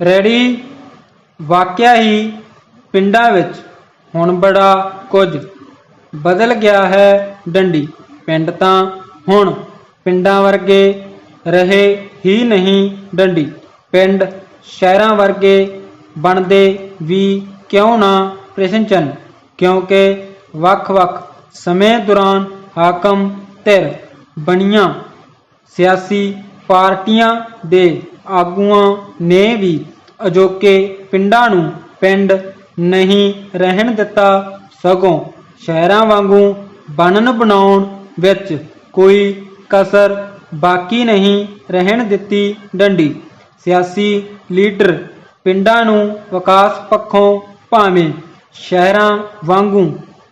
Ready? ਵਾਕਿਆ ਹੀ ਪਿੰਡਾਂ ਵਿੱਚ ਹੁਣ ਬੜਾ ਕੁਝ ਬਦਲ ਗਿਆ ਹੈ ਡੰਡੀ। ਪਿੰਡ ਤਾਂ ਹੁਣ ਪਿੰਡਾਂ ਵਰਗੇ ਰਹੇ ਹੀ ਨਹੀਂ ਡੰਡੀ। ਪਿੰਡ ਸ਼ਹਿਰਾਂ ਵਰਗੇ ਬਣਦੇ ਵੀ ਕਿਉਂ ਨਾ ਪ੍ਰਸ਼ਨ? ਚਿੰਨ੍ਹ ਕਿਉਂਕਿ ਵੱਖ-ਵੱਖ ਸਮੇਂ ਦੌਰਾਨ ਹਾਕਮ ਧਿਰ ਬਣੀਆਂ ਸਿਆਸੀ ਪਾਰਟੀਆਂ ਦੇ ਆਗੂਆਂ ਨੇ ਵੀ ਅਜੋਕੇ ਪਿੰਡਾਂ ਨੂੰ ਪਿੰਡ ਨਹੀਂ ਰਹਿਣ ਦਿੱਤਾ ਸਗੋਂ ਸ਼ਹਿਰਾਂ ਵਾਂਗੂ ਬਣਨ ਬਣਾਉਣ ਵਿੱਚ ਕੋਈ ਕਸਰ ਬਾਕੀ ਨਹੀਂ ਰਹਿਣ ਦਿੱਤੀ ਡੰਡੀ। ਸਿਆਸੀ ਲੀਡਰ ਪਿੰਡਾਂ ਨੂੰ ਵਿਕਾਸ ਪੱਖੋਂ ਭਾਵੇਂ ਸ਼ਹਿਰਾਂ ਵਾਂਗੂ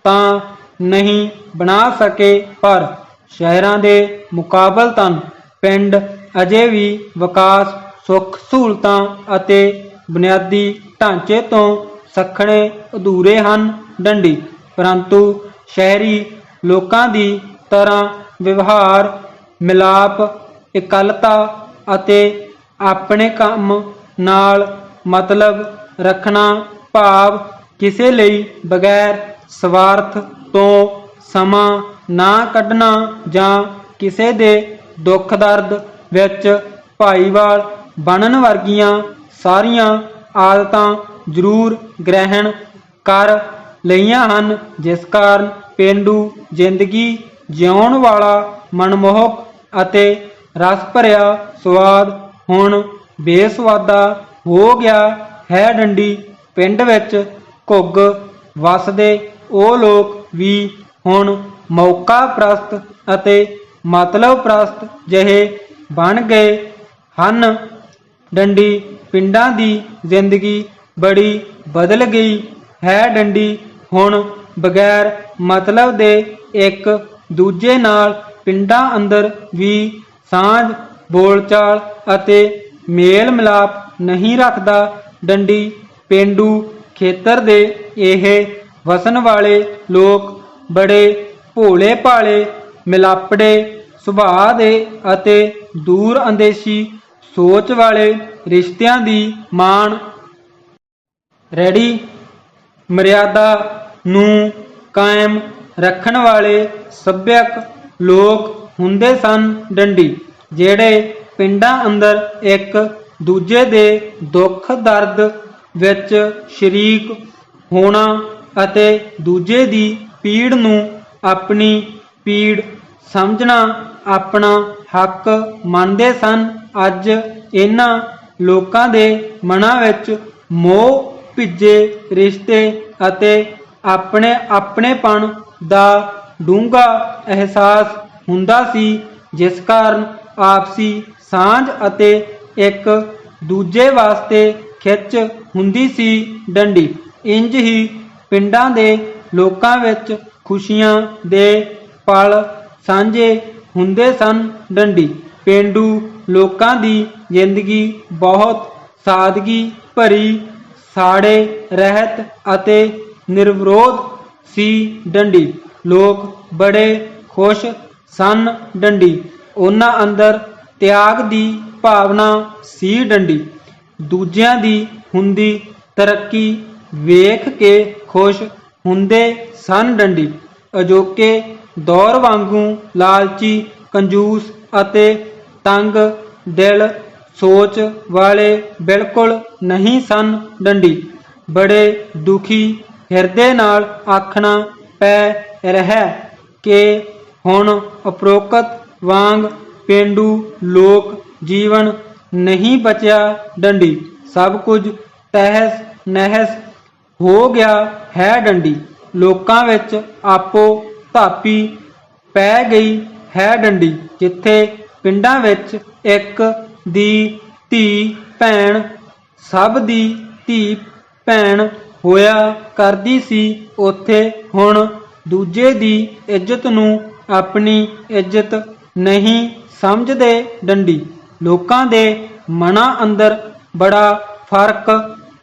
ਤਾਂ ਨਹੀਂ ਬਣਾ ਸਕੇ, ਪਰ ਸ਼ਹਿਰਾਂ ਦੇ ਮੁਕਾਬਲਤਨ ਪਿੰਡ ਅਜੇ ਵੀ ਵਿਕਾਸ ਸੁੱਖ ਸਹੂਲਤਾਂ ਅਤੇ ਬੁਨਿਆਦੀ ਢਾਂਚੇ ਤੋਂ ਸੱਖਣੇ ਅਧੂਰੇ ਹਨ ਡੰਡੀ। ਪਰੰਤੂ ਸ਼ਹਿਰੀ ਲੋਕਾਂ ਦੀ ਤਰ੍ਹਾਂ ਵਿਵਹਾਰ, ਮਿਲਾਪ, ਇਕੱਲਤਾ ਅਤੇ ਆਪਣੇ ਕੰਮ ਨਾਲ ਮਤਲਬ ਰੱਖਣਾ ਭਾਵ ਕਿਸੇ ਲਈ ਬਗੈਰ ਸਵਾਰਥ ਤੋਂ ਸਮਾਂ ਨਾ ਕੱਢਣਾ ਜਾਂ ਕਿਸੇ ਦੇ ਦੁੱਖ ਦਰਦ ਵਿੱਚ ਭਾਈਵਾਲ ਬਣਨ ਵਰਗੀਆਂ ਸਾਰੀਆਂ ਆਦਤਾਂ ਜ਼ਰੂਰ ਗ੍ਰਹਿਣ ਕਰ ਲਈਆਂ ਹਨ, ਜਿਸ ਕਾਰਨ ਪੇਂਡੂ ਜ਼ਿੰਦਗੀ ਜਿਉਣ ਵਾਲਾ ਮਨਮੋਹਕ ਅਤੇ ਰਸ ਭਰਿਆ ਸਵਾਦ ਹੁਣ ਬੇਸਵਾਦਾ ਹੋ ਗਿਆ ਹੈ। ਡੰਡੀ ਪਿੰਡ ਵਿੱਚ ਘੁੱਗ ਵਸਦੇ ਉਹ ਲੋਕ ਵੀ ਹੁਣ ਮੌਕਾ ਪ੍ਰਸਤ ਅਤੇ ਮਤਲਬ ਪ੍ਰਸਤ ਜਿਹੇ ਬਣ ਗਏ ਹਨ। ਡੰਡੀ ਪਿੰਡਾਂ ਦੀ ਜ਼ਿੰਦਗੀ ਬੜੀ ਬਦਲ ਗਈ। ਹੈ ਡੰਡੀ ਹੁਣ ਬਗੈਰ ਮਤਲਬ ਦੇ ਇੱਕ ਦੂਜੇ ਨਾਲ ਪਿੰਡਾਂ ਅੰਦਰ ਵੀ ਸਾਂਝ, ਬੋਲਚਾਲ ਅਤੇ ਮੇਲ ਮਿਲਾਪ ਨਹੀਂ ਰੱਖਦਾ। ਡੰਡੀ ਪਿੰਡੂ ਖੇਤਰ ਦੇ ਇਹ ਵਸਣ ਵਾਲੇ ਲੋਕ ਬੜੇ ਭੋਲੇ ਭਾਲੇ ਮਿਲਾਪੜੇ ਸੁਭਾਅ ਦੇ ਅਤੇ ਦੂਰ ਅੰਦੇਸ਼ੀ ਸੋਚ ਵਾਲੇ ਰਿਸ਼ਤਿਆਂ ਦੀ ਮਾਣ। ਰੈਡੀ। ਮਰਿਆਦਾ ਨੂੰ ਕਾਇਮ ਰੱਖਣ ਵਾਲੇ ਸੱਭਿਅਕ ਲੋਕ ਹੁੰਦੇ ਸਨ ਡੰਡੀ, ਜਿਹੜੇ ਪਿੰਡਾਂ ਅੰਦਰ ਇੱਕ ਦੂਜੇ ਦੇ ਦੁੱਖ ਦਰਦ ਵਿੱਚ ਸ਼ਰੀਕ ਹੋਣਾ ਅਤੇ ਦੂਜੇ ਦੀ ਪੀੜ ਨੂੰ ਆਪਣੀ ਪੀੜ ਸਮਝਣਾ ਆਪਣਾ ਹੱਕ ਮੰਨਦੇ ਸਨ। ਅੱਜ ਇਹਨਾਂ ਲੋਕਾਂ ਦੇ ਮਨਾਂ ਵਿੱਚ ਮੋਹ ਭਿੱਜੇ ਰਿਸ਼ਤੇ ਅਤੇ ਆਪਣੇ ਆਪਣੇਪਣ ਦਾ ਡੂੰਘਾ ਅਹਿਸਾਸ ਹੁੰਦਾ ਸੀ, ਜਿਸ ਕਾਰਨ ਆਪਸੀ ਸਾਂਝ ਅਤੇ ਇੱਕ ਦੂਜੇ ਵਾਸਤੇ ਖਿੱਚ ਹੁੰਦੀ ਸੀ ਡੰਡੀ। ਇੰਜ ਹੀ ਪਿੰਡਾਂ ਦੇ ਲੋਕਾਂ ਵਿੱਚ ਖੁਸ਼ੀਆਂ ਦੇ ਪਲ ਸਾਂਝੇ ਹੁੰਦੇ ਸਨ ਡੰਡੀ। ਪਿੰਡੂ ਲੋਕਾਂ ਦੀ ਜ਼ਿੰਦਗੀ ਬਹੁਤ ਸਾਦਗੀ ਭਰੀ, ਸਾੜੇ ਰਹਿਤ ਅਤੇ ਨਿਰਵਿਰੋਧ ਸੀ ਡੰਡੀ। ਲੋਕ ਬੜੇ ਖੁਸ਼ ਸਨ ਡੰਡੀ। ਉਹਨਾਂ ਅੰਦਰ ਤਿਆਗ ਦੀ ਭਾਵਨਾ ਸੀ ਡੰਡੀ। ਦੂਜਿਆਂ ਦੀ ਹੁੰਦੀ ਤਰੱਕੀ ਵੇਖ ਕੇ ਖੁਸ਼ ਹੁੰਦੇ ਸਨ ਡੰਡੀ। ਅਜੋਕੇ ਦੌਰ ਵਾਂਗੂ ਲਾਲਚੀ, ਕੰਜੂਸ ਅਤੇ ਤੰਗ ਦਿਲ ਸੋਚ ਵਾਲੇ ਬਿਲਕੁਲ ਨਹੀਂ ਸਨ ਡੰਡੀ। ਬੜੇ ਦੁਖੀ ਹਿਰਦੇ ਨਾਲ ਆਖਣਾ ਪੈ ਰਿਹਾ ਕਿ ਹੁਣ ਉਪਰੋਕਤ ਵਾਂਗ ਪਿੰਡੂ ਲੋਕ ਜੀਵਨ ਨਹੀਂ ਬਚਿਆ ਡੰਡੀ। ਸਭ ਕੁਝ ਤਹਿਸ ਨਹਿਸ ਹੋ ਗਿਆ ਹੈ ਡੰਡੀ। ਲੋਕਾਂ ਵਿੱਚ ਆਪੋ ਧਾਪੀ ਪੈ ਗਈ ਹੈ ਡੰਡੀ, ਜਿੱਥੇ ਪਿੰਡਾਂ ਵਿੱਚ ਇੱਕ ਦੀ ਧੀ ਭੈਣ, ਸਭ ਦੀ ਧੀ ਭੈਣ ਹੋਇਆ ਕਰਦੀ ਸੀ। ਉੱਥੇ ਹੁਣ ਦੂਜੇ ਦੀ ਇੱਜ਼ਤ ਨੂੰ ਆਪਣੀ ਇੱਜ਼ਤ ਨਹੀਂ ਸਮਝਦੇ ਡੰਡੀ। ਲੋਕਾਂ ਦੇ ਮਨਾਂ ਅੰਦਰ ਬੜਾ ਫ਼ਰਕ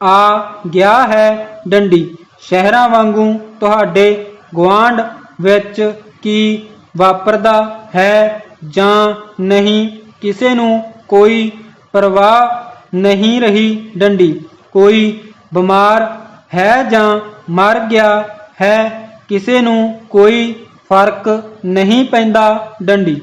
ਆ ਗਿਆ ਹੈ ਡੰਡੀ। ਸ਼ਹਿਰਾਂ ਵਾਂਗੂ ਤੁਹਾਡੇ ਗੁਆਂਢ ਵਿੱਚ ਕੀ ਵਾਪਰਦਾ ਹੈ ਜਾਂ ਨਹੀਂ, ਕਿਸੇ ਨੂੰ ਕੋਈ ਪਰਵਾਹ ਨਹੀਂ ਰਹੀ ਡੰਡੀ। ਕੋਈ ਬਿਮਾਰ ਹੈ ਜਾਂ ਮਰ ਗਿਆ ਹੈ, ਕਿਸੇ ਨੂੰ ਕੋਈ ਫ਼ਰਕ ਨਹੀਂ ਪੈਂਦਾ ਡੰਡੀ।